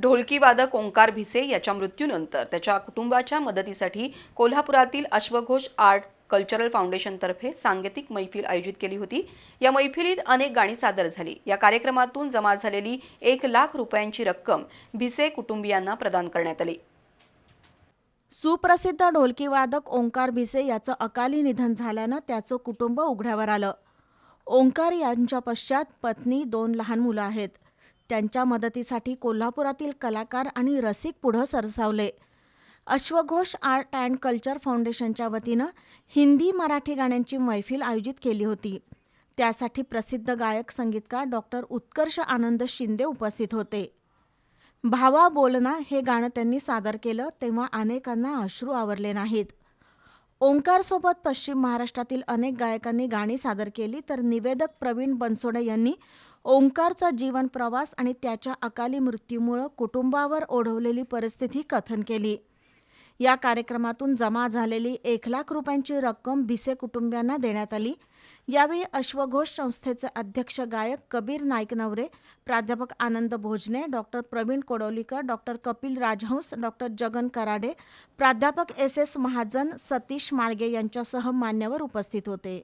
ढोलकी वादक ओंकार भिसे याच्या मृत्यूनंतर त्याच्या कुटुंबाच्या मदतीसाठी कोल्हापुरातील अश्वघोष आर्ट कल्चरल फाउंडेशनतर्फे सांगीतिक मैफिल आयोजित केली होती. या मैफिलीत अनेक गाणी सादर झाली. या कार्यक्रमातून जमा झालेली एक लाख रुपयांची रक्कम भिसे कुटुंबियांना प्रदान करण्यात आली. सुप्रसिद्ध ढोलकीवादक ओंकार भिसे याचं अकाली निधन झाल्यानं त्याचं कुटुंब उघड्यावर आलं. ओंकार यांच्या पश्चात पत्नी दोन लहान मुलं आहेत. त्यांच्या मदतीसाठी कोल्हापुरातील कलाकार आणि रसिक पुढं सरसावले. अश्वघोष आर्ट अँड कल्चर फाउंडेशनच्या वतीनं हिंदी मराठी गाण्यांची मैफिल आयोजित केली होती. त्यासाठी प्रसिद्ध गायक संगीतकार डॉक्टर उत्कर्ष आनंद शिंदे उपस्थित होते. भावा बोलना हे गाणं त्यांनी सादर केलं तेव्हा अनेकांना अश्रू आवरले नाहीत. ओंकारसोबत पश्चिम महाराष्ट्रातील अनेक गायकांनी गाणी सादर केली तर निवेदक प्रवीण बनसोडे यांनी ओंकारचा जीवन प्रवास आणि त्याच्या अकाली मृत्यूमुळं कुटुंबावर ओढवलेली परिस्थिती कथन केली. या कार्यक्रमातून जमा झालेली एक लाख रुपयांची रक्कम भिसे कुटुंबियांना देण्यात आली. यावेळी अश्वघोष संस्थेचे अध्यक्ष गायक कबीर नाईकनवरे प्राध्यापक Anand Bhojane doctor Pravin Kodolikar doctor Kapil Rajhans doctor Jagan Karade प्राध्यापक एस एस महाजन सतीश मार्गे यांच्यासह मान्यवर उपस्थित होते.